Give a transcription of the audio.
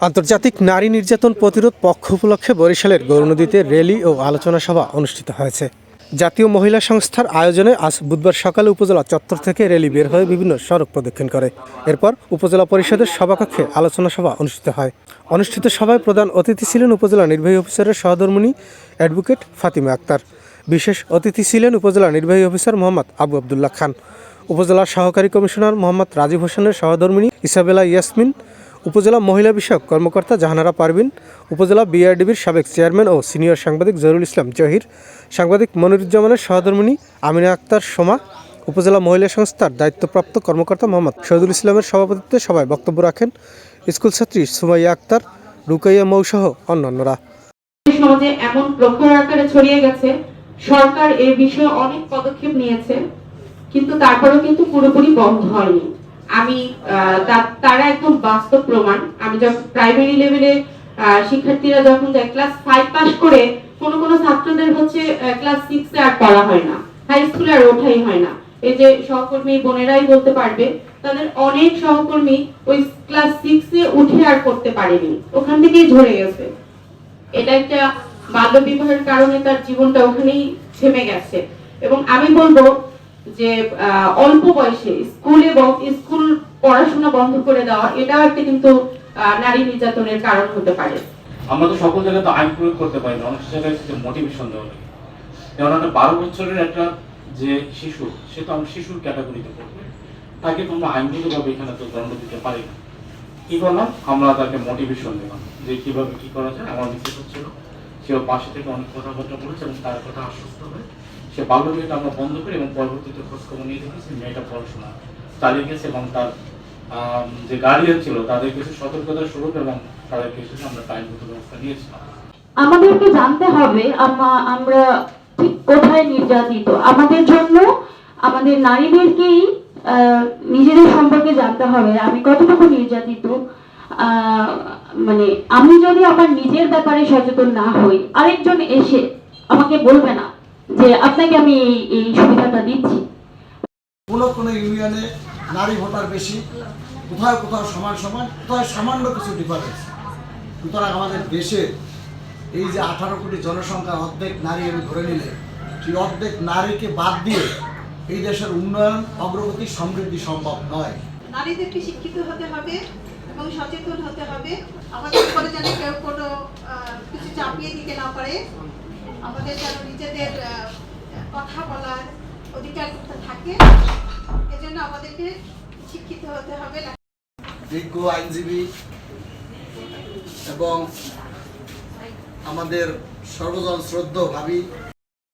আন্তর্জাতিক নারী নির্যাতন প্রতিরোধ পক্ষ উপলক্ষে বরিশালের গৌরনদীতে র্যালি ও আলোচনা সভা অনুষ্ঠিত হয়েছে। জাতীয় মহিলা সংস্থার আয়োজনে আজ বুধবার সকালে উপজেলা চত্বর থেকে র্যালি বের হয়ে বিভিন্ন সড়ক প্রদক্ষিণ করে। এরপর উপজেলা পরিষদের সভাকক্ষে আলোচনা সভা অনুষ্ঠিত হয়। অনুষ্ঠিত সভায় প্রধান অতিথি ছিলেন উপজেলা নির্বাহী অফিসারের সহধর্মিনী অ্যাডভোকেট ফাতিমা আক্তার। বিশেষ অতিথি ছিলেন উপজেলা নির্বাহী অফিসার মোহাম্মদ আবু আবদুল্লাহ খান। উপজেলার সহকারী কমিশনার মোহাম্মদ রাজীব হোসেনের সহধর্মিনী ইসাবেলা ইয়াসমিন উপজেলা মহিলা বিষয়ক কর্মকর্তা জাহানারা পারভিন, উপজেলা বিআরডিবির সাবেক চেয়ারম্যান ও সিনিয়র সাংবাদিক জহুরুল ইসলাম জহির, সাংবাদিক মনিরুজ্জামানের সহধর্মিনী আমিনা আক্তার সোমা, উপজেলা মহিলা সংস্থার দায়িত্বপ্রাপ্ত কর্মকর্তা মোহাম্মদ শহীদুল ইসলামের সভাপতিত্বে সভায় বক্তব্য রাখেন স্কুল ছাত্রী সুমাইয়া আক্তার, রুকাইয়া মৌসহ অন্যান্যরা। সমাজে এমন আকারে ছড়িয়ে গেছে, সরকার এ বিষয়ে অনেক পদক্ষেপ নিয়েছে, কিন্তু তারপরেও কিন্তু পুরোপুরি বন্ধ হয়নি। আমি তারা একদম বাস্তব প্রমাণ। আমি যখন প্রাইমারি লেভেলে শিক্ষার্থীরা যখন যায় ক্লাস ফাইভ পাস করে, কোন কোন ছাত্রদের হচ্ছে ক্লাস সিক্সে আর পড়া হয় না। হাই স্কুলে আর ওঠাই হয় না। এই যে সহকর্মী বোনেরাই বলতে পারবে, তাদের অনেক সহকর্মী ওই ক্লাস সিক্সে উঠে আর করতে পারেনি। ওখান থেকেই ঝরে গেছে। এটা একটা বাল্য বিবাহের কারণে তার জীবনটা ওখানেই থেমে গেছে। এবং আমি বলব যে অল্প বয়সে স্কুলে ব- স্কুল পড়াশোনা বন্ধ করে দেওয়া এটাও একটা কিন্তু নারী নির্যাতনের কারণ হতে পারে। আমরা তো সকল জায়গায় তো আইন প্রয়োগ করতে পারি না, অনেক জায়গায় মোটিভেশন দেওয়া লাগে। যেমন একটা বারো বছরের একটা যে শিশু, সে তো আমরা শিশুর ক্যাটাগরিতে পড়বে। তাকে তোমরা আইনগতভাবে এখানে তো দণ্ড দিতে পারি না। কি করলাম আমরা তাকে মোটিভেশন দিলাম যে কীভাবে কি করা যায়, আমার মিসেস হচ্ছিল সে ওর পাশে থেকে অনেক কথাবার্তা বলেছে এবং তার কথা আশ্বস্ত হয়ে। সে বাল্য আমরা বন্ধ করি এবং পরবর্তীতে খোঁজখবর নিয়ে মেয়েটা পড়াশোনা চালিয়ে গেছে এবং তার যে ছিল তাদের কিছু সতর্কতা স্বরূপ এবং তাদের কিছু আমরা ব্যবস্থা নিয়েছিলাম। আমাদেরকে জানতে হবে, আমা- আমরা ঠিক কোথায় নির্যাতিত? আমাদের জন্য আমাদের নারীদেরকেই নিজেদের সম্পর্কে জানতে হবে, আমি কতটুকু নির্যাতিত? মানে আমি যদি আমার নিজের ব্যাপারে সচেতন না হই আরেকজন এসে আমাকে বলবে না যে আপনাকে আমি এই সুবিধাটা দিচ্ছি। কোনো কোনো ইউনিয়নে নারী ভোটার বেশি কোথাও কোথাও সমান সমান কোথাও সামান্য কিছু ডিফারেন্স সুতরাং আমাদের দেশে এই যে আঠারো কোটি জনসংখ্যা অর্ধেক নারী আমি ধরে নিলে সেই অর্ধেক নারীকে বাদ দিয়ে এই দেশের উন্নয়ন অগ্রগতি সমৃদ্ধি সম্ভব নয়। নারীদেরকে শিক্ষিত হতে হবে। এবং সচেতন হতে হবে। আমাদের উপরে যেন কেউ কোনো কিছু চাপিয়ে দিতে না পারে। আমাদের যেন নিজেদের কথা বলার অধিকার থাকে। এজন্য আমাদেরকে শিক্ষিত হতে হবে। বিজ্ঞ আইনজীবী এবং আমাদের সর্বজন শ্রদ্ধ ভাবি।